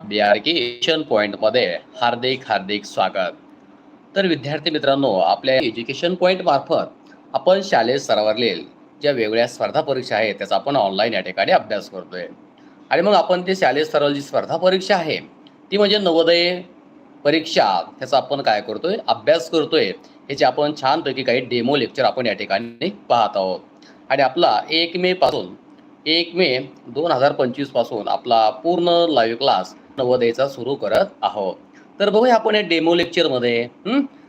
Education पॉइंटमध्ये हार्दिक हार्दिक स्वागत. तर विद्यार्थी मित्रांनो आपल्या एज्युकेशन पॉइंट मार्फत आपण शालेय स्तरावरील ज्या वेगळ्या स्पर्धा परीक्षा आहेत त्याचा आपण ऑनलाईन या ठिकाणी अभ्यास करतोय. आणि मग आपण ते शालेय स्तरावर जी स्पर्धा परीक्षा आहे ती म्हणजे नवोदय परीक्षा. त्याचा आपण काय करतोय? अभ्यास करतोय. ह्याचे आपण छानपैकी काही डेमो लेक्चर आपण या ठिकाणी पाहत आहोत. आणि आपला एक मे पासून एक मे दोन हजार पंचवीसपासून आपला पूर्ण लाईव्ह क्लास नवोदयचा सुरू करत आहोत. तर बघूया आपण या डेमो लेक्चरमध्ये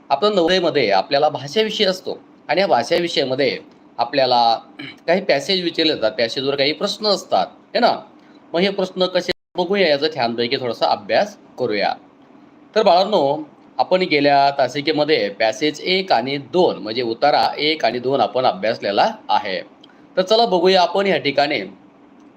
आपण नवोदयमध्ये आपल्याला भाषाविषय असतो. आणि या भाषाविषयामध्ये आपल्याला काही पॅसेज विचारले जातात. पॅसेजवर काही प्रश्न असतात. है ना? मग हे प्रश्न कसे बघूया याचा छानपैकी थोडासा अभ्यास करूया. तर बाळांनो आपण गेल्या तासिकेमध्ये पॅसेज एक आणि दोन म्हणजे उतारा एक आणि दोन आपण अभ्यासलेला आहे. तर चला बघूया आपण या ठिकाणी.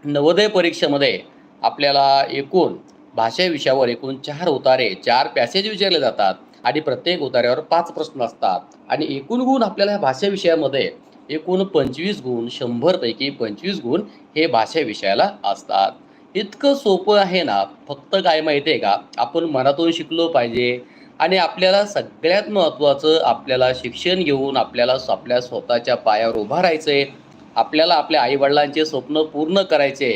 नवोदय परीक्षेमध्ये आपल्याला एकूण भाषा विषयावर एकूण चार उतारे चार पॅसेज विचारले जातात आणि प्रत्येक उतार्यावर पाच प्रश्न असतात. आणि एकूण गुण आपल्याला ह्या भाषा विषयामध्ये एकूण पंचवीस गुण शंभरपैकी पंचवीस गुण हे भाषा विषयाला असतात. इतकं सोपं आहे ना? फक्त काय माहिती आहे का? आपण मनातून शिकलो पाहिजे. आणि आपल्याला सगळ्यात महत्त्वाचं आपल्याला शिक्षण घेऊन आपल्याला आपल्या स्वतःच्या पायावर उभं राहायचं आहे आपल्याला आपल्या आईवडिलांचे स्वप्न पूर्ण करायचे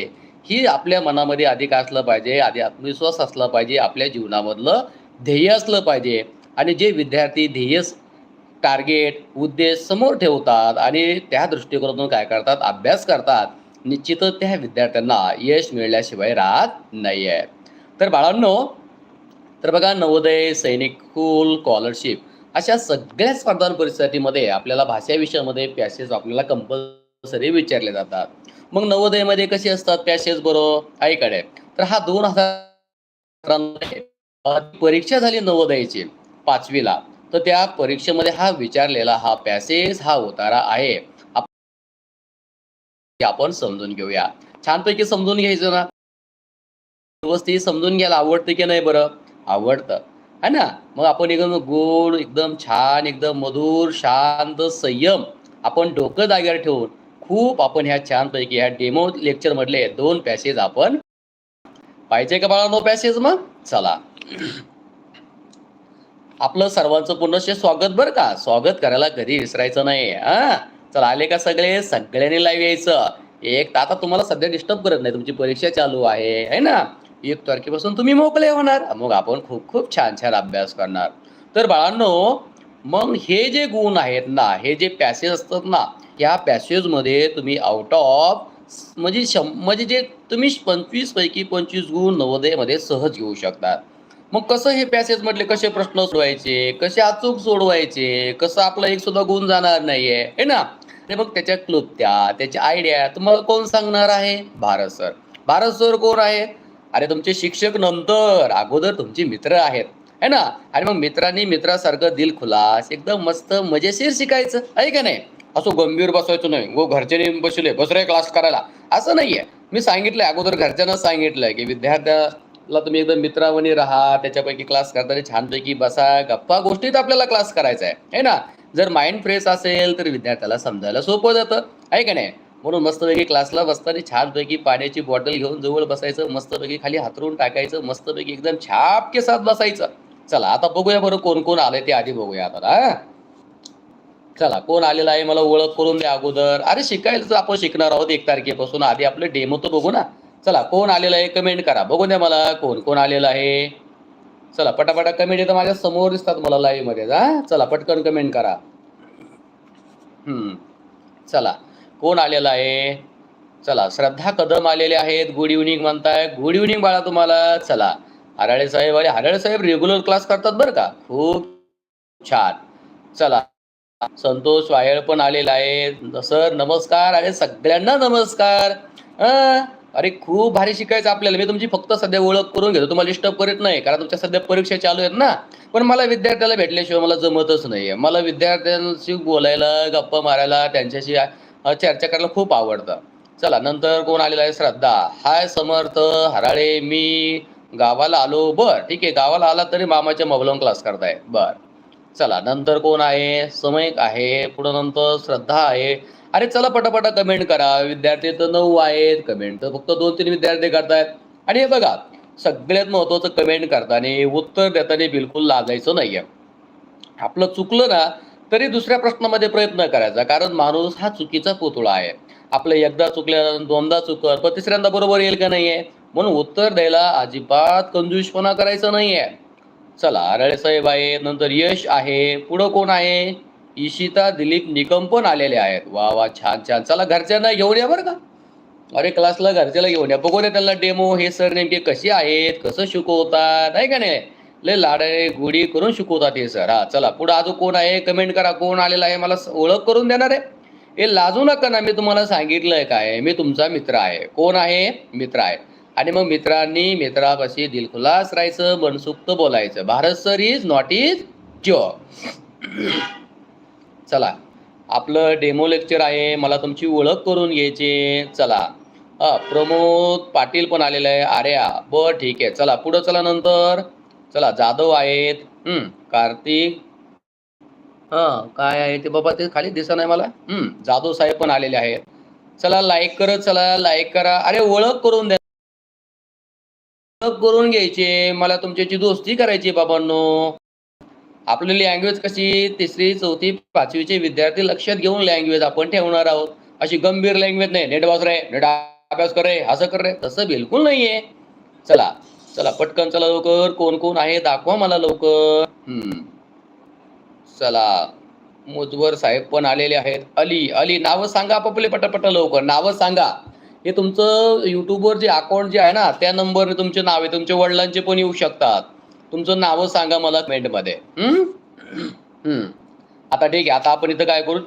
ही आपल्या मनामध्ये अधिक असलं पाहिजे आधी आत्मविश्वास असला पाहिजे आपल्या जीवनामधलं ध्येय असलं पाहिजे. आणि जे विद्यार्थी ध्येय टार्गेट उद्देश समोर ठेवतात आणि त्या दृष्टिकोनातून काय करतात अभ्यास करतात निश्चितच त्या विद्यार्थ्यांना यश मिळल्याशिवाय राहत नाही आहे तर बाळांनो तर बघा नवोदय सैनिक स्कूल स्कॉलरशिप अशा सगळ्या स्पर्धा परिस्थितीमध्ये आपल्याला भाषा विषयामध्ये पॅसेज आपल्याला कंपल्सरी विचारले जातात. मग नवोदयमध्ये कसे असतात पॅसेज बरोबर ऐकडे तर हा दोन हजार परीक्षा झाली नवोदयाची पाचवीला. तर त्या परीक्षेमध्ये हा विचारलेला हा पॅसेज हा उतारा आहे. आपण समजून घेऊया. छानपैकी समजून घ्यायचं ना? व्यवस्थित समजून घ्यायला आवडतं की नाही बरं? आवडतं. है ना? मग आपण एकदम गोड एकदम छान एकदम मधुर शांत संयम आपण डोकं जागेवर ठेवून खूप आपण ह्या छानपैकी ह्या डेमो लेक्चर मधले दोन पॅसेज आपण पाहिजे का बाळा नो पॅसेज मग? चला. आपलं सर्वांचं पुनश्च स्वागत बरं का? स्वागत करायला कधी विसरायचं नाही हा? चला आले का सगळे? सगळ्यांनी लाईव्ह यायचं. एक तर आता तुम्हाला सध्या डिस्टर्ब करत नाही तुमची परीक्षा चालू आहे है ना? एक तारखेपासून तुम्ही मोकळे होणार. मग आपण खूप खूप छान छान अभ्यास करणार. तर बाळांनो मग हे जे गुण आहेत ना हे जे पॅसेज असतात ना या पॅसेजमध्ये तुम्ही आउट ऑफ म्हणजे शं म्हणजे जे तुम्ही पंचवीस पैकी पंचवीस गुण नवोदयमध्ये सहज घेऊ शकतात मग कसं हे पॅसेज म्हटले कसे प्रश्न सोडवायचे कसे अचूक सोडवायचे कसं आपला एक सुद्धा गुण जाणार नाहीये है ना? ते मग त्याच्या क्लुप्त्या त्याच्या आयडिया तुम्हाला कोण सांगणार आहे? भारत सर भारत सर कोण आहे अरे तुमचे शिक्षक नंतर अगोदर तुमचे मित्र आहेत. आहे ना? आणि मग मित्रांनी मित्रासारखं दिल खुलास एकदम मस्त मजेशीर शिकायचं आहे का नाही? असं गंभीर बसवायचं नाही गो घरच्याने बसले बसरे क्लास करायला. असं नाहीये. मी सांगितलंय अगोदर घरच्यांना सांगितलंय की विद्यार्थ्याला तुम्ही एकदम मित्रावणी राहा त्याच्यापैकी क्लास करताना छानपैकी बसा गप्पा गोष्टीत आपल्याला क्लास करायचा आहे. है ना? जर माइंड फ्रेश असेल तर विद्यार्थ्याला समजायला सोपं जातं आहे का नाही? म्हणून मस्तपैकी क्लासला बसताना छानपैकी पाण्याची बॉटल घेऊन जवळ बसायचं मस्तपैकी खाली हातरून टाकायचं मस्तपैकी एकदम छाप के साथ बसायचं. चला आता बघूया बरं कोण कोण आलंय ते आधी बघूया आता हा? चला कोण आलेला आहे मला ओळख करून द्या अगोदर. अरे शिकायला तर आपण शिकणार आहोत एक तारखेपासून. आधी आपलं डेमो तर बघू ना. चला कोण आलेलं आहे कमेंट करा. बघू द्या मला कोण कोण आलेलं आहे. चला पटापटा कमेंट येतं माझ्यासमोर दिसतात मला लाईव्हमध्ये. हा? चला पटकन कमेंट करा. हम्म. चला कोण आलेला आहे? चला श्रद्धा कदम आलेले आहेत. गुड इव्हनिंग म्हणताय. गुड इव्हनिंग बाळा तुम्हाला. चला हराळे साहेब अरे हराळे साहेब रेग्युलर क्लास करतात बरं का? खूप छान. चला. संतोष वायळ पण आलेला आहे. सर नमस्कार अरे सगळ्यांना नमस्कार. अरे खूप भारी शिकायचं आपल्याला. मी तुमची फक्त सध्या ओळख करून घेतो. तुम्हाला डिस्टर्ब करत नाही कारण तुमच्या सध्या परीक्षा चालू आहेत ना. पण मला विद्यार्थ्याला भेटल्याशिवाय मला जमतच नाही मला विद्यार्थ्यांशी बोलायला गप्पा मारायला त्यांच्याशी चर्चा करायला खूप आवडतं. चला नंतर कोण आलेला आहे? श्रद्धा. हाय समर्थ हराळे मी गावाला आलो बर ठीक आहे. गावाला आला तरी मामाच्या मोबाईलवर क्लास करताय. बर. चला नंतर कोण आहे? समयक आहे पुढं नंतर श्रद्धा आहे. अरे चला पटापटा कमेंट करा. विद्यार्थी तर नऊ आहेत. कमेंट तर फक्त दोन तीन विद्यार्थी करतायत. आणि हे बघा सगळ्यात महत्त्वाचं कमेंट करताना उत्तर देताना बिलकुल लाजायचं नाहीये. आपलं चुकलं ना तरी दुसऱ्या प्रश्नामध्ये प्रयत्न करायचा. कारण माणूस हा चुकीचा पुतळा आहे. आपलं एकदा चुकल्यानंतर दोनदा चुकल पण तिसऱ्यांदा बरोबर येईल का नाहीये? म्हणून उत्तर द्यायला अजिबात कंजूषपणा करायचं आहे चला आरळे साहेब आहेत नंतर यश आहे पुढं कोण आहे? इशिता दिलीप निकम पण आलेले आहेत. वा वा छान छान. चला घरच्यांना घेऊन या बरं का? अरे क्लासला घरच्याला घेऊन या. बघू दे त्यांना डेमो हे सर नेमके कसे आहेत? कसं शिकवतात? आहे का नाही? लय लाडाने गोडी करून शिकवतात हे सर हा चला पुढं अजून कोण आहे? कमेंट करा. कोण आलेला आहे? मला ओळख करून देणार आहे. हे लाजू नका ना. मी तुम्हाला सांगितलंय काय? मी तुमचा मित्र आहे. कोण आहे? मित्र आहे. आणि मग मित्रांनी मित्रापाशी दिलखुलास राहायचं मनसुक्त बोलायचं. Bharat sir is not is job चला आपलं डेमो लेक्चर आहे मला तुमची ओळख करून घ्यायची चला. प्रमोद पाटील पण आलेलं आहे. आर्या बरं ठीक आहे. चला पुढं चला नंतर. चला जाधव आहेत. हम्म, कार्तिक. हां काय आहे ते? बाबा ते खाली दिसत नाही मला. हम्म, जाधव साहेब पण आलेले आहेत. चला लाईक करत चला. लाईक करा. अरे ओळख करून द्या. करून घ्यायचे मला तुमच्याची दोस्ती करायची बाबांनो. आपली लँग्वेज कशी? तिसरी चौथी पाचवीचे विद्यार्थी लक्षात घेऊन लँग्वेज आपण ठेवणार आहोत. अशी गंभीर लँग्वेज नाही. नेट वाच रे नेट अभ्यास कर रे असं कर रे. तसं बिलकुल नाहीये. चला चला पटकन चला लवकर. कोण कोण आहे? दाखवा मला लवकर. हम्म. चला मुजवर साहेब पण आलेले आहेत. अली अली नावं सांगा आपापले पटापट लवकर. नावं सांगा. हे तुमचं युट्यूबवर जे अकाउंट जे आहे ना त्या नंबरने तुमचे नाव आहे. तुमच्या वडिलांचे पण येऊ शकतात. तुमचं नावं सांगा मला कमेंटमध्ये हम्म? आता ठीक आहे. आता आपण इथं काय करू?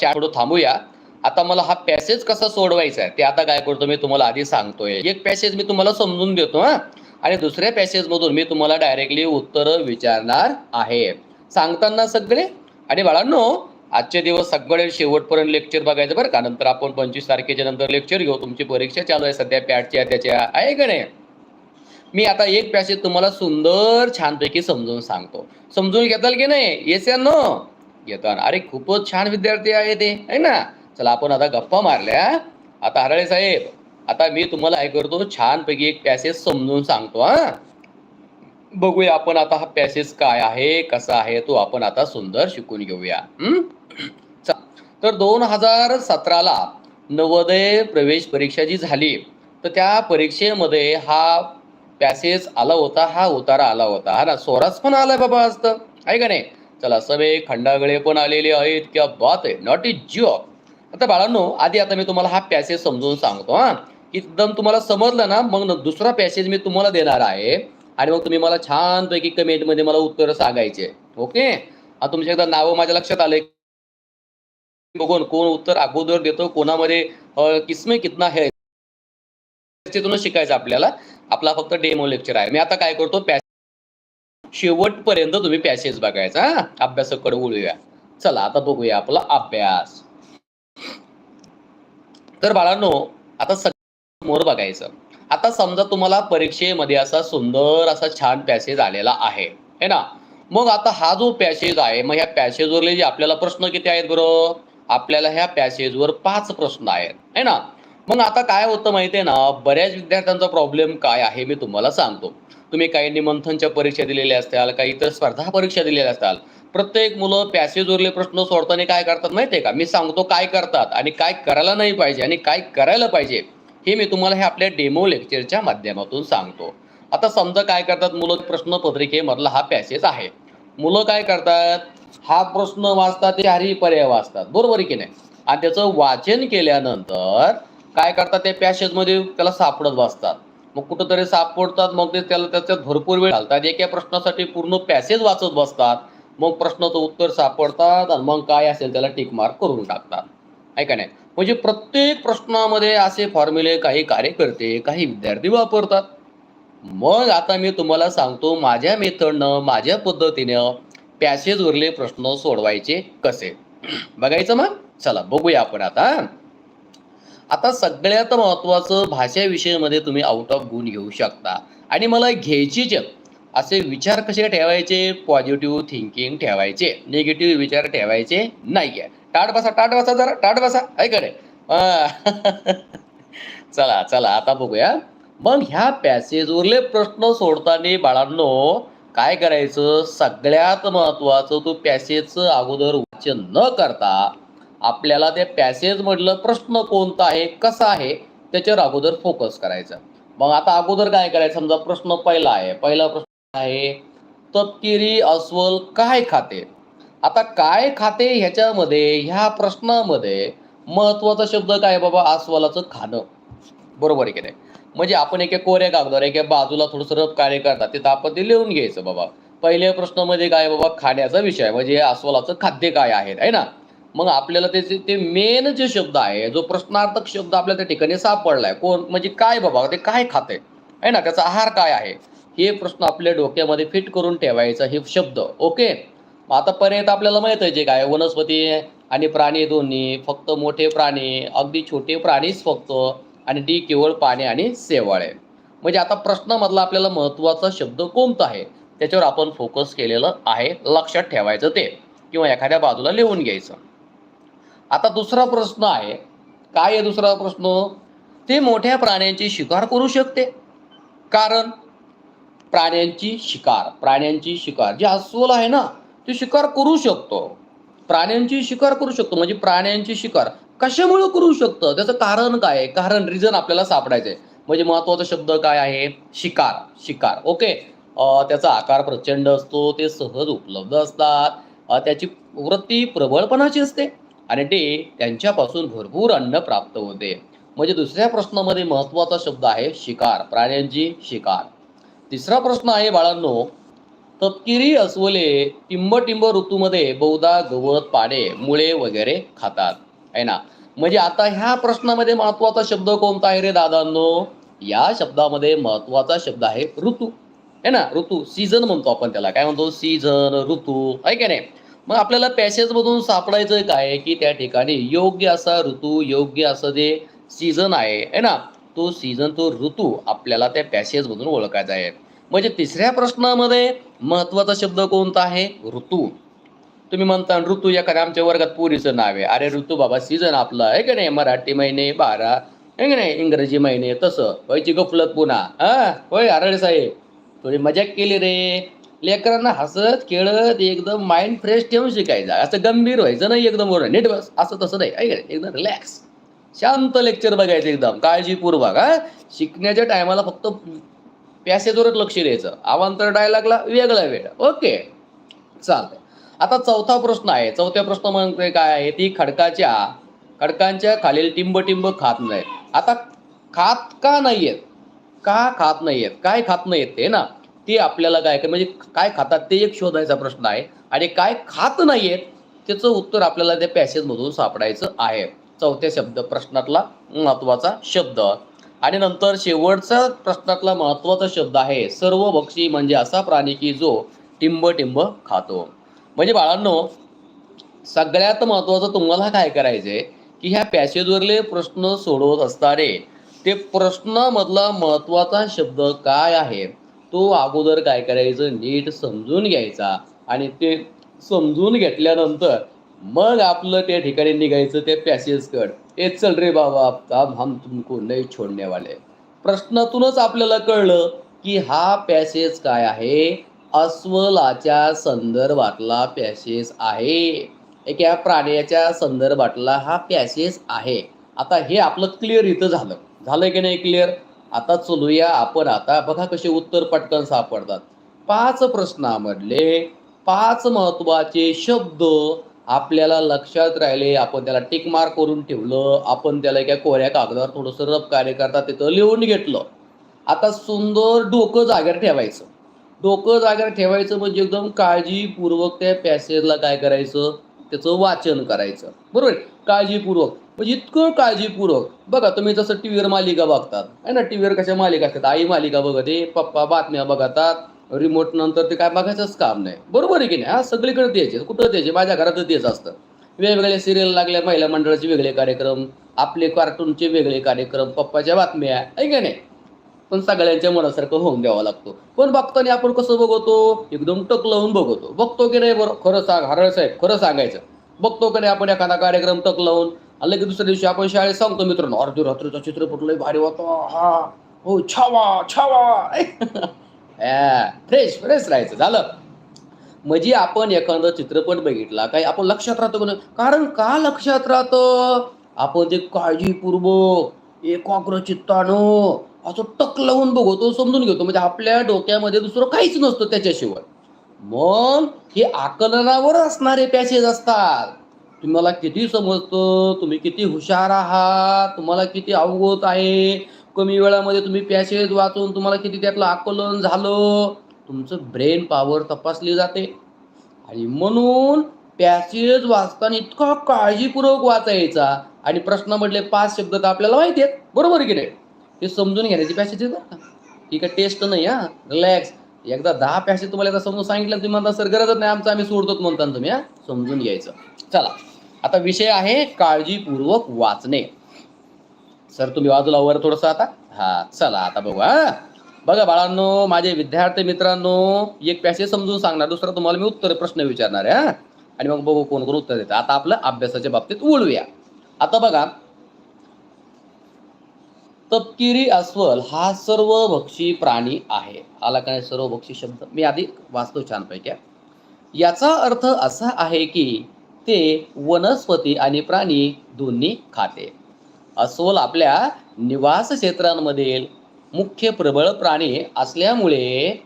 चार थोडं थांबूया. आता मला हा पॅसेज कसा सोडवायचा आहे ते आता काय करतो मी तुम्हाला आधी सांगतोय. एक पॅसेज मी तुम्हाला समजून देतो हा. आणि दुसऱ्या पॅसेजमधून मी तुम्हाला डायरेक्टली उत्तरं विचारणार आहे. सांगताना सगळे? आणि बाळांनो आजचे दिवस सगळे शेवटपर्यंत लेक्चर बघायचं बरं का? नंतर आपण पंचवीस तारखेच्या नंतर लेक्चर घेऊ. तुमची परीक्षा चालू आहे. सध्या पॅटच्या त्याच्या आहे का नाही? मी आता एक पॅसेज तुम्हाला सुंदर छानपैकी समजून सांगतो. समजून घेताल की नाही? येस या नो घेताना अरे खूपच छान विद्यार्थी आहे ते. आहे ना? चला आपण आता गप्पा मारल्या. आता हराळे साहेब आता मी तुम्हाला काय करतो? छानपैकी एक पॅसेज समजून सांगतो हा. बघूया आपण आता हा पॅसेज काय आहे कसा आहे तो आपण आता सुंदर शिकून घेऊया. हम्म? तर दोन हजार सतराला नवोदय प्रवेश परीक्षा जी झाली तर त्या परीक्षेमध्ये हा पॅसेज आला होता हा उतारा आला होता. हा ना स्वराज पण आलाय बाबा असतं आहे का नाही? चला सवे खंडागळे पण आलेले आहेत. किंवा बात आहे. नॉट इज जिओ आता बाळांनो आधी आता मी तुम्हाला हा पॅसेज समजून सांगतो हा. एकदम तुम्हाला समजलं ना मग दुसरा पॅसेज मी तुम्हाला देणार आहे. आणि मग तुम्ही मला छानपैकी कमेंटमध्ये मला उत्तर सांगायचे. ओके आता तुमच्या एकदा नावं माझ्या लक्षात आले बघून कोण उत्तर अगोदर देतो कोणामध्ये अ, किसमे कितना है त्याच्यातूनच शिकायचं आपल्याला. आपला फक्त डेमो लेक्चर आहे. मी आता काय करतो शेवटपर्यंत तुम्ही पॅसेज बघायचा हा. अभ्यासाकडे वळूया. चला आता बघूया आपला अभ्यास. तर बाळांनो आता समोर बघायचं. आता समजा तुम्हाला परीक्षेमध्ये असा सुंदर असा छान पॅसेज आलेला आहे. है ना? मग आता हा जो पॅसेज आहे मग ह्या पॅसेजवरले जे आपल्याला प्रश्न किती आहेत बरोबर आपल्याला ह्या पॅसेजवर पाच प्रश्न आहेत. है ना? मग आता काय होतं माहितीये ना? बऱ्याच विद्यार्थ्यांचा प्रॉब्लेम काय आहे मी तुम्हाला सांगतो. तुम्ही काही निमंथनच्या परीक्षा दिलेल्या असताल काही इतर स्पर्धा परीक्षा दिलेल्या असताल. प्रत्येक मुलं पॅसेजवरले प्रश्न सोडताना काय करतात माहितीये का? मी सांगतो काय करतात आणि काय करायला नाही पाहिजे आणि काय करायला पाहिजे हे मी तुम्हाला हे आपल्या डेमो लेक्चरच्या माध्यमातून सांगतो. आता समजा काय करतात मुलं? प्रश्नपत्रिकेमधला हा पॅसेज आहे. मुलं काय करतात? हा प्रश्न वाचतात ते हरी पर्याय वाचतात. बरोबर आहे की नाही? आणि त्याचं वाचन केल्यानंतर काय करतात त्या पॅशेजमध्ये त्याला सापडत बसतात. मग कुठंतरी सापडतात मग ते त्याला त्याच्यात भरपूर वेळ घालतात. एका प्रश्नासाठी पूर्ण पॅसेज वाचत बसतात. मग प्रश्नाचं उत्तर सापडतात आणि मग काय असेल त्याला टिक मार्क करून टाकतात. आहे का नाही? म्हणजे प्रत्येक प्रश्नामध्ये असे फॉर्म्युले काही कार्यकर्ते काही विद्यार्थी वापरतात. मग आता मी तुम्हाला सांगतो माझ्या मेथडनं माझ्या पद्धतीनं पॅसेजवरले प्रश्न सोडवायचे कसे? बघायचं मग? चला बघूया आपण आता. आता सगळ्यात महत्त्वाचं भाषा विषयामध्ये तुम्ही आउट ऑफ गुण घेऊ शकता. आणि मला घ्यायचीच असे विचार कसे ठेवायचे? पॉझिटिव्ह थिंकिंग ठेवायचे. निगेटिव्ह विचार ठेवायचे नाही आहे टाट बसा टाट बसा जरा टाट बसा. ऐकडे चला चला आता बघूया. मग ह्या पॅसेजवरले प्रश्न सोडताना बाळांनो काय करायचं? सगळ्यात महत्वाचं तो पॅसेजचं अगोदर वाचन न करता आपल्याला त्या पॅसेज मधलं प्रश्न कोणता आहे? कसा आहे? त्याच्यावर अगोदर फोकस करायचा. मग आता अगोदर काय करायचं? समजा प्रश्न पहिला आहे. पहिला प्रश्न आहे तपकिरी अस्वल काय खाते? आता काय खाते ह्याच्यामध्ये ह्या प्रश्नामध्ये महत्त्वाचा शब्द काय बाबा? अस्वलाचं खाणं. बरोबर आहे की नाही? म्हणजे आपण एका कोऱ्या कागदावर एका बाजूला थोडंसं रफ कार्य करतात तिथं आपण ते लिहून घ्यायचं बाबा. पहिल्या प्रश्नामध्ये काय बाबा? खाण्याचा विषय म्हणजे अस्वलाचं खाद्य काय आहे है ना? मग आपल्याला त्याचे ते मेन जे शब्द आहे जो प्रश्नार्थक शब्द आपल्या त्या ठिकाणी सापडलाय. कोण? म्हणजे काय बाबा? ते काय खाते आहे ना? त्याचा आहार काय आहे? हे प्रश्न आपल्या डोक्यामध्ये फिट करून ठेवायचा हे शब्द. ओके? मग आता पर्यंत आपल्याला माहीत आहे जे काय वनस्पती आणि प्राणी दोन्ही फक्त मोठे प्राणी अगदी छोटे प्राणीच फक्त. आणि डी केवळ पाणी आणि शेवाळे म्हणजे आता प्रश्नामधला आपल्याला महत्त्वाचा शब्द कोणता आहे? त्याच्यावर आपण फोकस केलेलं आहे लक्षात ठेवायचं ते. किंवा एखाद्या बाजूला लिहून घ्यायचं. आता दुसरा प्रश्न आहे. काय आहे दुसरा प्रश्न? ते मोठ्या प्राण्यांची शिकार करू शकते. कारण? प्राण्यांची शिकार. प्राण्यांची शिकार. जे अस्वल आहे ना ते शिकार करू शकतो. प्राण्यांची शिकार करू शकतो. म्हणजे प्राण्यांची शिकार. कशामुळे करू शकतं? त्याचं कारण काय आहे? कारण रिझन आपल्याला सापडायचं आहे म्हणजे महत्त्वाचा शब्द काय आहे? शिकार. शिकार. ओके त्याचा आकार प्रचंड असतो ते सहज उपलब्ध असतात. त्याची वृत्ती प्रबळपणाची असते. आणि ते त्यांच्यापासून भरपूर अन्न प्राप्त होते. म्हणजे दुसऱ्या प्रश्नामध्ये महत्त्वाचा शब्द आहे शिकार. प्राण्यांची शिकार. तिसरा प्रश्न आहे बाळांनो तपकिरी अस्वले टिंब-टिंब ऋतूमध्ये बहुधा गवत पाने मुळे वगैरे खातात. आहे ना? म्हणजे आता ह्या प्रश्नामध्ये महत्त्वाचा शब्द कोणता आहे रे दादांनो? या शब्दामध्ये महत्त्वाचा शब्द आहे ऋतू. आहे ना? ऋतू सीझन म्हणतो आपण त्याला. काय म्हणतो? सीझन ऋतू. आहे का नाही? मग आपल्याला पॅसेज मधून सापडायचं काय? की त्या ठिकाणी योग्य असा ऋतू योग्य असं जे सीझन आहे है ना? तो सीझन तो ऋतू आपल्याला त्या पॅसेज मधून ओळखायचा आहे. म्हणजे तिसऱ्या प्रश्नामध्ये महत्त्वाचा शब्द कोणता आहे? ऋतू. तुम्ही म्हणता ऋतू एखाद्या आमच्या वर्गात पुरीचं नाव आहे. अरे ऋतू बाबा सीझन आपलं आहे का नाही? मराठी महिने बारा आहे का नाही? इंग्रजी महिने तसं. व्हायची गफलत पुन्हा. हा? होय आरळे साहेब. थोडी मजाक केली रे. लेकरांना हसत खेळत एकदम माइंड फ्रेश ठेवून शिकायचं. असं गंभीर व्हायचं नाही एकदम बरोबर नीट बस. असं तसं नाही. ऐक एकदम रिलॅक्स शांत लेक्चर बघायचं एकदम. काळजीपूर्वक हा? शिकण्याच्या टायमाला फक्त पॅसेजवरच लक्ष द्यायचं. अवांतर डायलॉगला वेगळा वेळ. ओके. चालतंय. आता चौथा प्रश्न आहे. चौथ्या प्रश्न म्हणजे काय आहे? ती खडकाच्या खडकांच्या खालील टिंब टिंब खात नाही आता खात का नाहीयेत? का खात नाहीयेत? काय खात नाहीयेत ते ना? ते आपल्याला काय म्हणजे काय खातात ते एक शोधायचा प्रश्न आहे. आणि काय खात नाहीयेत त्याचं उत्तर आपल्याला त्या पॅसेजमधून सापडायचं आहे. चौथ्या शब्द प्रश्नातला महत्त्वाचा शब्द. आणि नंतर शेवटचा प्रश्नातला महत्त्वाचा शब्द आहे. सर्व भक्षी म्हणजे असा प्राणी की जो टिंब टिंब खातो. म्हणजे बाळांनो सगळ्यात महत्वाचं तुम्हाला काय करायचंय की ह्या पॅसेजवरले प्रश्न सोडवत असताना ते प्रश्नामधला महत्त्वाचा शब्द काय आहे तो अगोदर काय करायचं नीट समजून घ्यायचा आणि ते समजून घेतल्यानंतर मग आपलं त्या ठिकाणी निघायचं ते पॅसेजकड. ए चल रे बाबा काम हम तुमको नाही छोडण्यावाले प्रश्नातूनच आपल्याला कळलं की हा पॅसेज काय आहे अस्वलाच्या संदर्भातला पॅसेज आहे. एका प्राण्याच्या संदर्भातला हा पॅसेज आहे. आता हे आपलं क्लिअर इथं झालं. झालं की नाही क्लिअर आता चलूया आपण आता. बघा कसे उत्तर पटकन सापडतात. पाच प्रश्नामधले पाच महत्त्वाचे शब्द आपल्याला लक्षात राहिले. आपण त्याला टिक मार्क करून ठेवलं. आपण त्याला एका कोऱ्या कागदावर थोडंसं रब कार्य करता तिथं लिहून घेतलं. आता सुंदर डोकं जागेवर ठेवायचं. डोकं जागेवर ठेवायचं म्हणजे एकदम काळजीपूर्वक त्या पॅसेजला काय करायचं? त्याचं वाचन करायचं. बरोबर आहे? काळजीपूर्वक. म्हणजे इतकं काळजीपूर्वक. बघा तुम्ही जसं टी व्हीवर मालिका बघतात आहे ना? टी व्हीवर कशा मालिका असतात? आई मालिका बघते पप्पा बातम्या बघतात रिमोट नंतर ते काय बघायचंच काम नाही. बरोबर आहे की नाही? हा सगळीकडे द्यायचे कुठं द्यायचे माझ्या घरात तेच असतं. वेगवेगळ्या सिरियल लागल्या महिला मंडळाचे वेगळे कार्यक्रम आपले कार्टूनचे वेगळे कार्यक्रम पप्पाच्या बातम्या आहे का नाही? पण सगळ्यांच्या मनासारखं होऊन द्यावा लागतो. पण बघताना आपण कसं बघतो? एकदम टक लावून बघतो. बघतो की नाही बरं? खरं सांग हरळ साहेब खरं सांगायचं. बघतो का नाही आपण एखादा कार्यक्रम टक लावून आणि लगेच दुसऱ्या दिवशी आपण शाळेत सांगतो मित्रांनो अर्ध्या रात्रीचा चित्रपट लय भारी होता. हा. हो छावा छावा. फ्रेश फ्रेश राहायचं. झालं. म्हणजे आपण एखादा चित्रपट बघितला काही आपण लक्षात राहतो का कारण का लक्षात राहतं? आपण ते काळजीपूर्वक एकाग्रचित्तानं असं टक लावून बघतो समजून घेतो. म्हणजे आपल्या डोक्यामध्ये दुसरं काहीच नसतं त्याच्याशिवाय. मग हे आकलनावर असणारे पॅसेज असतात. तुम्हाला किती समजतं तुम्ही किती हुशार आहात तुम्हाला किती अवगत आहे. कमी वेळामध्ये तुम्ही पॅसेज वाचून तुम्हाला किती त्यातलं आकलन झालं. तुमचं ब्रेन पॉवर तपासली जाते. आणि म्हणून पॅसेज वाचताना इतका काळजीपूर्वक वाचायचा. आणि प्रश्न म्हटले पाच शब्द तर आपल्याला माहिती आहेत. बरोबर की नाही? हे समजून घेण्याची पॅसेज आहे बरं का. ही काय टेस्ट नाही हा. रिलॅक्स एकदा दहा पॅसेज तुम्हाला एकदा समजून सांगितलं तुम्ही म्हणता सर गरजच नाही आमचं आम्ही सोडतो म्हणता तुम्ही हा. समजून घ्यायचं. चला. आता विषय आहे काळजीपूर्वक वाचणे. सर तुम्ही बाजूला वर थोडस आता. हा चला आता बघू हा. बघा बाळांनो माझे विद्यार्थी मित्रांनो एक पॅसेज समजून सांगणार दुसरा तुम्हाला मी उत्तर प्रश्न विचारणार आहे हा. आणि मग बघू कोण कोण उत्तर देतं. आता आपलं अभ्यासाच्या बाबतीत बोलूया आता बघा तपकिरी अस्वल हा सर्वभक्षी प्राणी आहे. आला का नाही सर्वभक्षी शब्द? मी आधी वाचतो छानपैकी. याचा अर्थ असा आहे की ते वनस्पती आणि प्राणी दोन्ही खाते. अस्वल आपल्या निवास क्षेत्रांमधील मुख्य प्रबळ प्राणी असल्यामुळे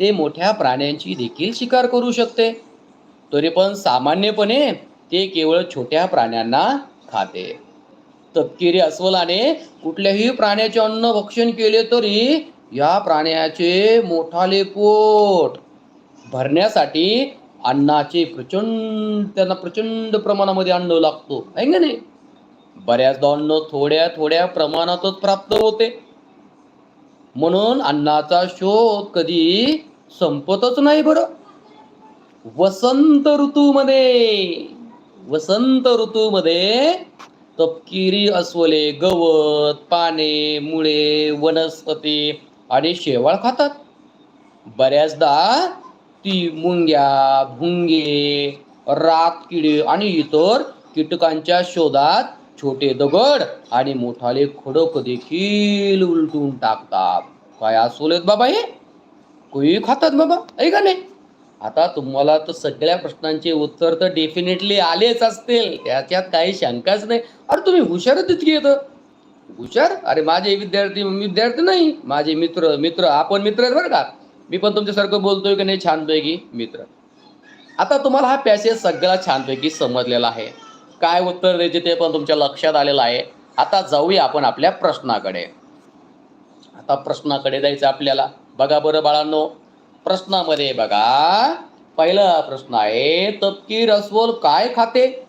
ते मोठ्या प्राण्यांची देखील शिकार करू शकते. तरी पण सामान्यपणे ते केवळ छोट्या प्राण्यांना खाते. तपकिरी अस्वलाने कुठल्याही प्राण्याचे अन्न भक्षण केले तरी या प्राण्याचे मोठाले पोट भरण्यासाठी अन्नाचे प्रचंड त्यांना प्रचंड प्रमाणामध्ये अन्न लागतो. आहे का नाही? बऱ्याचदा अन्न थोड्या थोड्या प्रमाणातच प्राप्त होते. म्हणून अन्नाचा शोध कधी संपतच नाही बरं. वसंत ऋतूमध्ये वसंत ऋतूमध्ये तपकिरी अस्वले गवत पाने मुळे वनस्पती आणि शेवाळ खातात. बऱ्याचदा ती मुंग्या भुंगे रात किडे आणि इतर कीटकांच्या शोधात छोटे दगड आणि मोठाले खडक देखील उलटून टाकतात. काय असोलेत बाबा हे? कोई खातात बाबा? ऐका का नाही. आता तुम्हाला तर सगळ्या प्रश्नांचे उत्तर तर डेफिनेटली आलेच असतील. त्याच्यात काही शंकाच नाही. अरे तुम्ही हुशारच तितकी येतं हुशार? अरे माझे विद्यार्थी विद्यार्थी नाही. माझे मित्र मित्र आपण मित्र आहेत बरं का. मी पण तुमच्यासारखं बोलतोय की नाही छानपैकी मित्र. आता तुम्हाला हा पॅसेज सगळा छानपैकी समजलेला आहे. काय उत्तर द्यायचे ते पण तुमच्या लक्षात आलेलं आहे. आता जाऊया आपण आपल्या प्रश्नाकडे. आता प्रश्नाकडे जायचं आपल्याला. बघा बरं बाळांनो. प्रश्नामध्ये बघा. पहिला प्रश्न आहे तपकीर अस्वल काय खाते?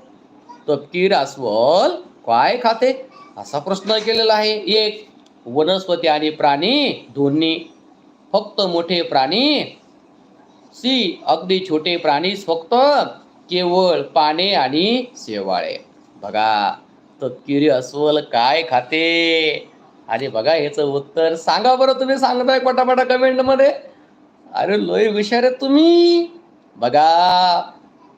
तपकीर अस्वल काय खाते? असा प्रश्न केलेला आहे. एक वनस्पती आणि प्राणी दोन्ही. फक्त मोठे प्राणी. सी अगदी छोटे प्राणीच फक्त. केवळ पाने आणि शेवाळे. बघा तपकिरी अस्वल काय खाते? आणि बघा याचं उत्तर सांगा बरं तुम्ही. सांगताय पटापटा कमेंटमध्ये अरे लय हुशार तुम्ही. बघा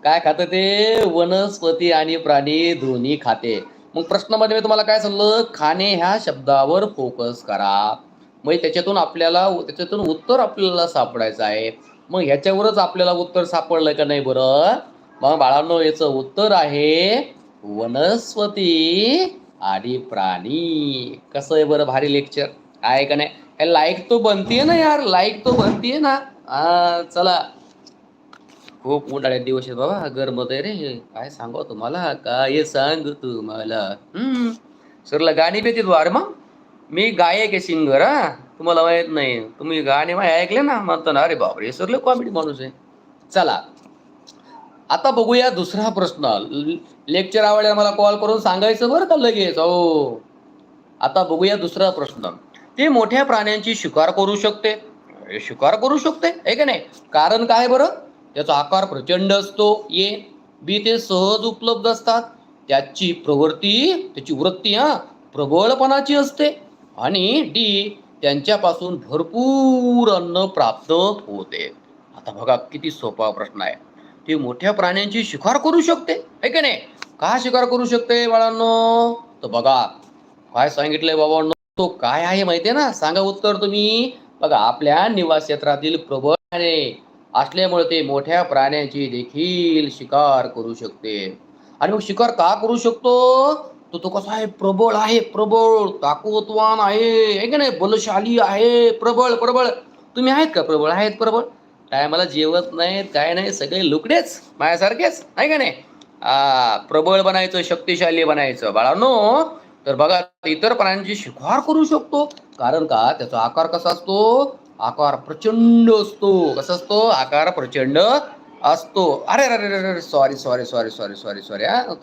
काय खातं ते? वनस्पती आणि प्राणी दोन्ही खाते. मग प्रश्नामध्ये मी तुम्हाला काय सांगलं? खाणे ह्या शब्दावर फोकस करा. मग त्याच्यातून आपल्याला त्याच्यातून उत्तर आपल्याला सापडायचं आहे. मग ह्याच्यावरच आपल्याला उत्तर सापडलं का नाही बरं? मग बाळांनो याचं उत्तर आहे वनस्पती आणि प्राणी. कसं आहे बरं भारी लेक्चर आहे का नाही? लाईक तो बनतीये ना यार लाईक तो बनतीये ना. चला. खूप उन्हाळ्यात दिवस आहेत बाबा गरमत आहे रे. काय सांगू तुम्हाला काय सांग तुम्हाला? हम्म. सरला गाणी बेती तू अरे मग. मी गायक आहे सिंगर हा. तुम्हाला माहीत नाही. तुम्ही गाणे माय ऐकले ना म्हणतो ना अरे बापरे सरले कॉमेडी माणूस आहे. चला. आता बघूया दुसरा प्रश्न. लेक्चर आवडला मला कॉल करून सांगायचं बरं का लगेच? हो. आता बघूया दुसरा प्रश्न. ते मोठ्या प्राण्यांची शिकार करू शकते. शिकार करू शकते आहे का नाही? कारण काय बरं? त्याचा आकार प्रचंड असतो. ए बी ते सहज उपलब्ध असतात. त्याची प्रवृत्ती त्याची वृत्ती हा प्रबळपणाची असते. आणि डी त्यांच्यापासून भरपूर अन्न प्राप्त होते. आता बघा किती सोपा प्रश्न आहे. ती मोठ्या प्राण्यांची शिकार करू शकते है का नाही? का शिकार करू शकते बाळांनो? तर बघा काय सांगितलंय बाबांनो? तो काय आहे माहितीये ना? सांगा उत्तर तुम्ही. बघा आपल्या निवास क्षेत्रातील प्रबळ असल्यामुळे ते मोठ्या प्राण्यांची देखील शिकार करू शकते. आणि मग शिकार का करू शकतो? तो तो कसा आहे? प्रबळ आहे प्रबळ ताकदवान आहे. की का नाही? बलशाली आहे प्रबळ प्रबळ. तुम्ही आहेत का प्रबळ? आहेत प्रबळ. टायमाला जेवत नाहीत काय नाही सगळे लुकडेच माझ्यासारखेच. आहे का नाही? प्रबळ बनायचं शक्तिशाली बनायचं. बाळांनो तर बघा इतर प्राण्यांची शिकार करू शकतो. कारण का? त्याचा आकार कसा असतो? आकार प्रचंड असतो. कसा असतो? आकार प्रचंड असतो. अरे अरे अरे अरे sorry sorry sorry sorry sorry sorry हा?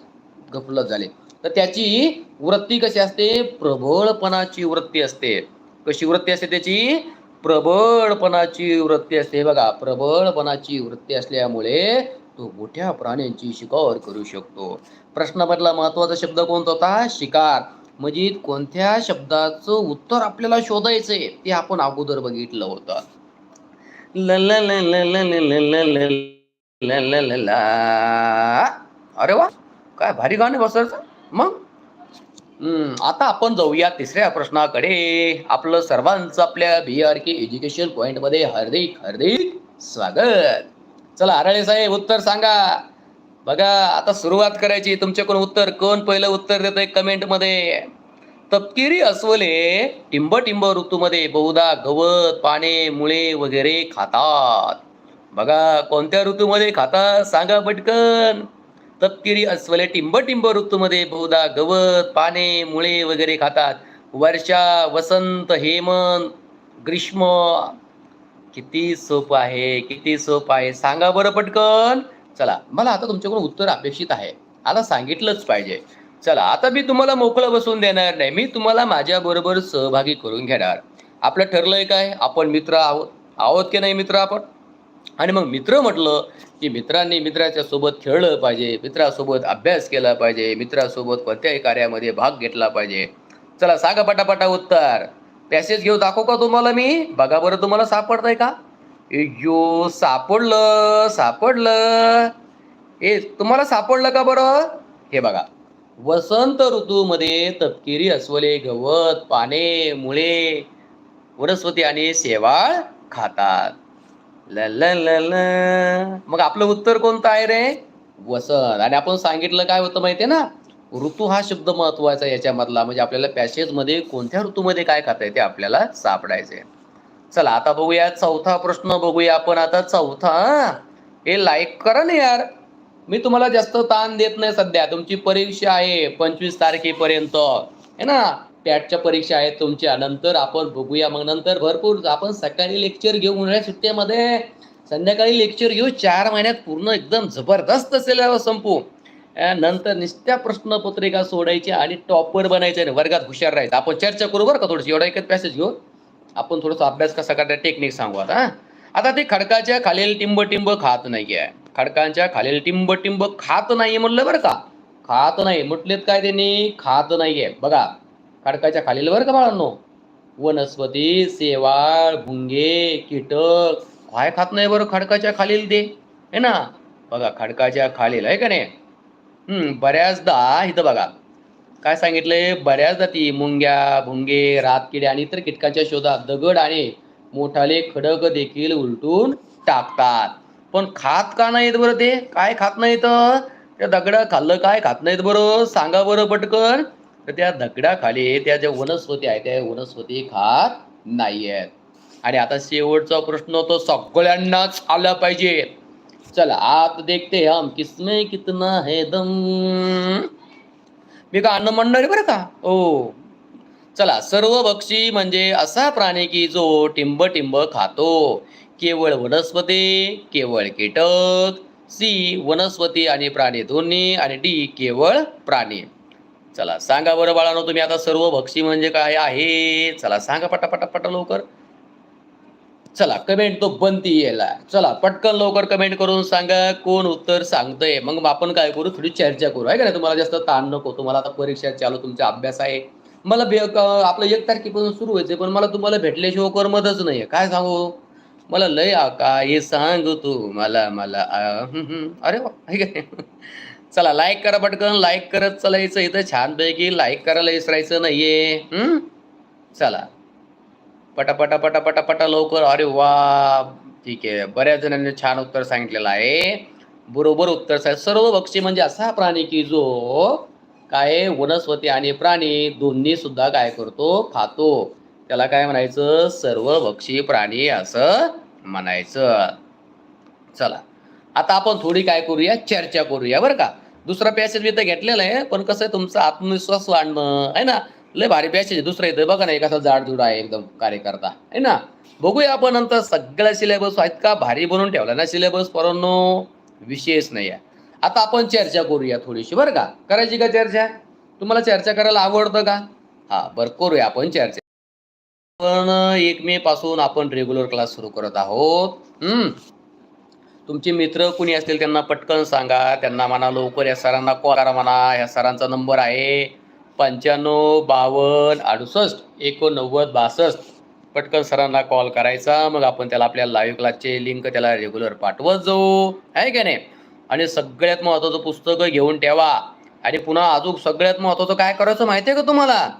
गफलत झाले. तर त्याची वृत्ती कशी असते? प्रबळपणाची वृत्ती असते. कशी वृत्ती असते त्याची? प्रबळपणाची वृत्ती असते. बघा प्रबळपणाची वृत्ती असल्यामुळे तो मोठ्या प्राण्यांची शिकार करू शकतो. प्रश्नामधला महत्त्वाचा शब्द कोणता होता शिकार म्हणजे कोणत्या शब्दाचं उत्तर आपल्याला शोधायचंय ते आपण अगोदर बघितलं होतं अरे वा काय भारी गाणं बसायचं मग आता आपण जाऊया तिसऱ्या प्रश्नाकडे आपलं सर्वांचं आपल्या बी आर के एज्युकेशन पॉइंटमध्ये हार्दिक हार्दिक स्वागत चला आराळे साहेब उत्तर सांगा बघा आता सुरुवात करायची. तुमच्याकडून उत्तर कोण पहिलं उत्तर देतंय कमेंटमध्ये तपकिरी अस्वले टिंब टिंब ऋतूमध्ये बहुधा गवत पाने मुळे वगैरे खातात. बघा कोणत्या ऋतूमध्ये खातात? सांगा पटकन. तपकिरी अस्वले टिंब टिंब ऋतूमध्ये बहुधा गवत पाने मुळे वगैरे खातात. वर्षा वसंत हेमंत ग्रीष्म. किती सोप आहे किती सोप आहे. सांगा बरं पटकन. चला मला आता तुमच्याकडून उत्तर अपेक्षित आहे. आता सांगितलंच पाहिजे. चला आता मी तुम्हाला मोकळं बसून देणार नाही. मी तुम्हाला माझ्याबरोबर सहभागी करून घेणार. आपलं ठरलंय काय? आपण मित्र आहोत. आहोत की नाही मित्र आपण? आणि मग मित्र म्हटलं की मित्रांनी मित्राच्या सोबत खेळलं पाहिजे. मित्रासोबत अभ्यास केला पाहिजे. मित्रासोबत कोणत्याही कार्यामध्ये भाग घेतला पाहिजे. चला सांगा पटापटा उत्तर. पॅसेज घेऊ दाखवू का तुम्हाला मी? बघा बरं तुम्हाला सापडतंय का? यो सापडलं सापडलं. ए तुम्हाला सापडलं का बरं? हे बघा. वसंत ऋतूमध्ये तपकिरी अस्वले गवत पाने मुळे वनस्पती आणि शेवाळ खातात. ल मग आपलं उत्तर कोणतं आहे रे? वसंत. आणि आपण सांगितलं काय होतं माहितीये ना? ऋतू हा शब्द महत्त्वाचा याच्यामधला. म्हणजे आपल्याला पॅसेजमध्ये कोणत्या ऋतूमध्ये काय खाता ते आपल्याला सापडायचे चला आता बघूया चौथा प्रश्न बघूया आपण आता. चौथा हे? लाईक करा ना यार. मी तुम्हाला जास्त ताण देत नाही सध्या. तुमची परीक्षा आहे पंचवीस तारखेपर्यंत. है ना? पॅटच्या परीक्षा आहेत तुमच्या. नंतर आपण बघूया. मग नंतर भरपूर आपण सकाळी लेक्चर घेऊ. उन्हाळ्या सुट्ट्यामध्ये संध्याकाळी लेक्चर घेऊ. चार महिन्यात पूर्ण एकदम जबरदस्त सिलेबस संपू. नंतर नुसत्या प्रश्नपत्रिका सोडायची आणि टॉपर बनायचे आणि वर्गात हुशार राहायचं. आपण चर्चा करू बरं का थोडीशी? एवढा एकच पॅसेज घेऊ. आपण थोडासा अभ्यास कसा करता टेक्निक सांगू आता आता ते खडकाच्या खालील टिंब टिंब खात नाहीये. खडकांच्या खालील टिंब टिंब खात नाहीये म्हणलं बरं का? खात नाही. म्हटलेत काय त्यांनी? खात नाहीये. बघा खडकाच्या खालील बरं का बाळांनो? वनस्पती शेवाळ भुंगे कीटक काय खात नाही बरं खडकाच्या खालील ते? है ना? बघा खडकाच्या खालील आहे का नाही? बऱ्याचदा इथं बघा काय सांगितलंय? बऱ्याचदा ती मुंग्या भुंगे रातकिडे आणि इतर कीटकांच्या शोधात दगड आणि मोठाले खडक देखील उलटून टाकतात. पण खात का नाहीत बरं ते? काय खात नाहीत? त्या दगडा खाल्लं काय खात नाहीत बरं? सांगा बरं पटकन. तर त्या दगडाखाली त्या ज्या वनस्पती आहेत त्या वनस्पती खात नाहीयेत. आणि आता शेवटचा प्रश्न तो सगळ्यांनाच आला पाहिजे. चला आत देखते हम किसमे कितना है दम? मी का अन्न म्हणणार बरं का? हो चला सर्व भक्षी म्हणजे असा प्राणी की जो टिंब टिंब खातो. केवळ वनस्पती केवळ कीटक सी वनस्पती आणि प्राणी दोन्ही आणि डी केवळ प्राणी. चला सांगा बरं बाळानो तुम्ही आता सर्व भक्षी म्हणजे काय आहे? चला सांगा पटापटा पटा लवकर. चला कमेंट तो बनती यायला चला पटकन लवकर कमेंट करून सांगा कोण उत्तर सांगतंय. मग आपण काय करू? थोडी चर्चा करू. आहे का नाही? तुम्हाला जास्त ताण नको. तुम्हाला आता परीक्षा चालू तुमचा अभ्यास आहे. मला बे आपलं एक तारखेपासून सुरू व्हायचं पण मला तुम्हाला भेटल्याशिवाय करमतच नाही काय सांगू? मला लय हे सांग तू मला. मला अरे वा हे चला लाईक करा पटकन. लाईक करत चलायचं इथं छानपैकी. लाईक करायला विसरायचं नाहीये. हं? चला. पटापटा पटा पटा लवकर. अरे वा. ठीक आहे. बऱ्याच जणांनी छान उत्तर सांगितलेलं आहे. बरोबर उत्तर सर्व पक्षी म्हणजे असा प्राणी की जो काय वनस्पती आणि प्राणी दोन्ही सुद्धा काय करतो? खातो. त्याला काय म्हणायचं? सर्व भक्षी प्राणी असं म्हणायचं. चला. आता आपण थोडी काय करूया? चर्चा करूया. बरं का? दुसरा पॅसेज मी तर घेतलेला आहे. पण कसं आहे? तुमचा आत्मविश्वास वाढणं. आहे ना? लय भारी पॅसेज आहे. दुसरं येतं बघा ना एक असा जाडजूड आहे एकदम कार्यकर्ता. आहे ना? बघूया आपण नंतर सगळ्या सिलेबस आहेत का? भारी बनवून ठेवला ना सिलेबस परंतु विशेष नाही आहे. आता आपण चर्चा करूया थोडीशी बरं का? करायची का चर्चा? तुम्हाला चर्चा करायला आवडतं का? हा बरं करूया आपण चर्चा. पण एक मे पासून आपण रेग्युलर क्लास सुरू करत आहोत. हम्म. तुमचे मित्र कुणी असतील त्यांना पटकन सांगा. त्यांना म्हणा लवकर या सरांना कॉल करा म्हणा. या सरांचा नंबर आहे. पंच्याण्णव बावन्न अडुसष्ट एकोणनव्वद बासष्ट. पटकन सरांना कॉल करायचा. मग आपण त्याला आपल्या लाईव्ह क्लासचे लिंक त्याला रेग्युलर पाठवत जाऊ. आहे का नाही? आणि सगळ्यात महत्त्वाचं पुस्तकं घेऊन ठेवा. आणि पुन्हा अजून सगळ्यात महत्त्वाचं काय करायचं माहिती आहे का तुम्हाला?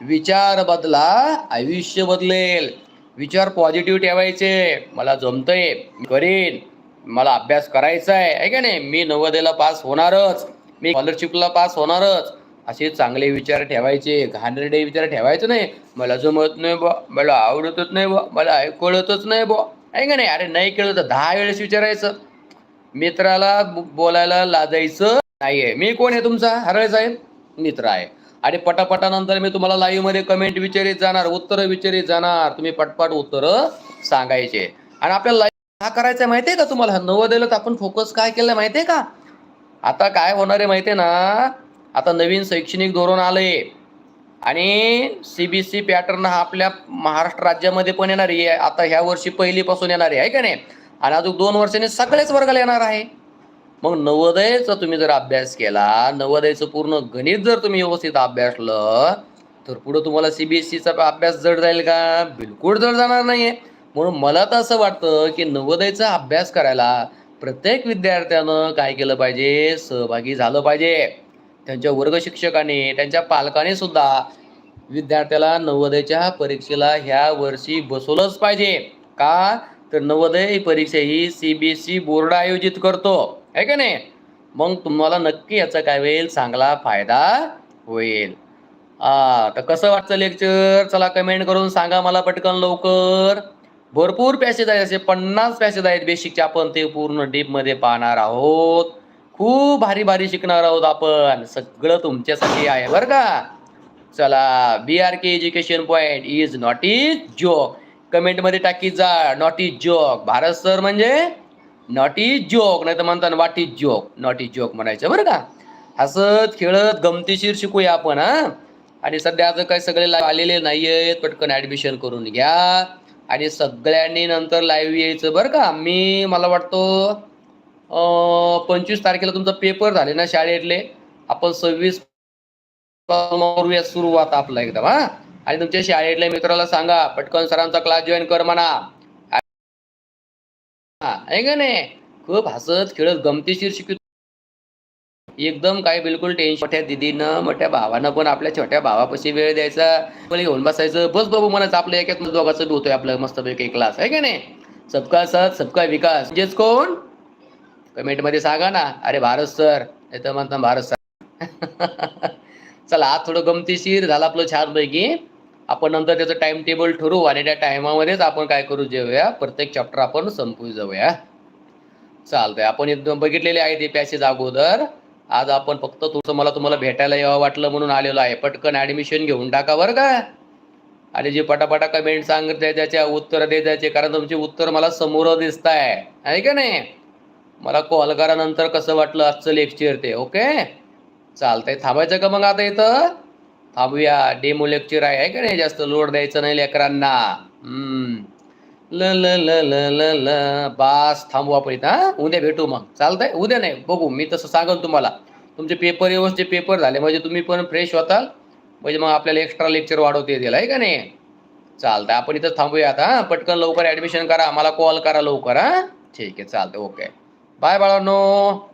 विचार बदला आयुष्य बदलेल. विचार पॉझिटिव्ह ठेवायचे. मला जमतंय. मी करीन. मला अभ्यास करायचा आहे का नाही? मी नव्वदेला पास होणारच. मी स्कॉलरशिपला पास होणारच. असे चांगले विचार ठेवायचे घाणेरडे विचार ठेवायचे नाही. मला जमत नाही बा मला आवडतच नाही बा मला कळतच नाही बा आहे का नाही? अरे नाही कळत तर दहा वेळेस विचारायचं. मित्राला बोलायला लाजायचं नाहीये. मी कोण आहे तुमचा? हरळ साहेब? मित्र आहे. आणि पटापटानंतर मी तुम्हाला लाईव्हमध्ये कमेंट विचारित जाणार उत्तरं विचारित जाणार. तुम्ही पटपट उत्तरं सांगायचे. आणि आपल्याला लाईव्ह हा करायचं आहे माहितीये का तुम्हाला? हा नवोदयला तर आपण फोकस काय केलं माहितीये का? आता काय होणार आहे माहितीये ना? आता नवीन शैक्षणिक धोरण आलंय. आणि सीबीएसई पॅटर्न हा आपल्या महाराष्ट्र राज्यामध्ये पण येणार आहे. आता ह्या वर्षी पहिलीपासून येणार आहे का नाही? आणि अजून दोन वर्षांनी सगळेच वर्गाला येणार आहे. मग नवोदयचा तुम्ही जर अभ्यास केला नवोदयचं पूर्ण गणित जर तुम्ही व्यवस्थित अभ्यासलं तर पुढं तुम्हाला सीबीएसईचा अभ्यास जड जाईल का? बिलकुल जड जाणार नाहीये. म्हणून मला तर असं वाटतं की नवोदयचा अभ्यास करायला प्रत्येक विद्यार्थ्यानं काय केलं पाहिजे? सहभागी झालं पाहिजे. त्यांच्या वर्गशिक्षकाने त्यांच्या पालकाने सुद्धा विद्यार्थ्याला नवोदयच्या परीक्षेला ह्या वर्षी बसवलंच पाहिजे. का? तर नवोदय परीक्षा ही C B S E board आयोजित करतो. आहे का नाही? मग तुम्हाला नक्की याचा काय होईल? चांगला फायदा होईल. हा तर कसं वाटतं लेक्चर चला कमेंट करून सांगा मला पटकन लवकर. भरपूर पॅसेज आहेत असे पन्नास पॅसेज आहेत. बेसिकचे आपण ते पूर्ण डीपमध्ये पाहणार आहोत. खूप भारी भारी शिकणार आहोत आपण. सगळं तुमच्यासाठी आहे बरं का? चला B R K education point is not is joke कमेंटमध्ये टाकी जा not is joke Bharat sir म्हणजे नॉट इज जोक नाही तर म्हणतात what is joke not is joke म्हणायचं बरं का? हसत खेळत गमतीशीर शिकूया आपण हा? आणि सध्या आता काय सगळे आलेले नाही आहेत पटकन ऍडमिशन करून घ्या. आणि सगळ्यांनी नंतर लाईव्ह यायचं बरं का? मी मला वाटतो पंचवीस तारखेला तुमचा पेपर झाले ना शाळेतले. आपण सव्वीस करूया सुरुवात आपला एकदम हा. आणि तुमच्या शाळेतल्या मित्राला सांगा पटकन सरांचा क्लास जॉईन कर म्हणा. हा, आहे का नाही? खूप हसत खेळत गमतीशीर शिकू एकदम काय बिलकुल टेन्शन मोठ्या दिदीनं मोठ्या भावानं पण आपल्या छोट्या भावापाशी वेळ द्यायचा. पण घेऊन बसायचं. बस बाबू म्हणायचं आपल्या एकाच दोघाचं होतोय आपलं मस्तपैकी क्लास आहे का नाही? सबका साथ सबका विकास. म्हणजेच कोण? कमेंटमध्ये सांगा ना. अरे भारत सर नाही तर म्हणता भारत सर. चला आज थोडं गमतीशीर झालं आपलं छानपैकी. आपण नंतर त्याचं टाइम टेबल ठरवू आणि त्या टायमामध्येच आपण काय करू जेवूया. प्रत्येक चॅप्टर आपण संपवू जाऊया. चालतंय आपण एकदम बघितलेले आहे ते पॅसेज अगोदर. आज आपण फक्त तुमचं मला तुम्हाला भेटायला यावं वाटलं म्हणून आलेलो आहे. पटकन ऍडमिशन घेऊन टाका बरं का. आणि जे पटापटा कमेंट सांगते त्याच्या उत्तर दे द्यायचे कारण तुमचे उत्तर मला समोर दिसत आहे का नाही? मला कॉल करा नंतर कसं वाटलं? आजचं लेक्चर ते ओके चालतंय. थांबायचं का मग आता इथं? थांबूया. डेमो लेक्चर आहे का नाही? जास्त लोड द्यायचं नाही लेकरांना. ल ल ल ल ल ल. बास थांबू आपण इथं हां? उद्या भेटू मग. चालतंय? उद्या नाही बघू. मी तसं सांगेन तुम्हाला. तुमचे पेपर व्यवस्थित पेपर झाले. म्हणजे तुम्ही पण फ्रेश होताल. म्हणजे मग आपल्याला एक्स्ट्रा लेक्चर वाढवता येतील आहे का नाही? चालतंय. आपण इथं थांबूया आता हां? पटकन लवकर ॲडमिशन करा. मला कॉल करा लवकर हां? ठीक आहे चालतंय. ओके बाय बाळांनो.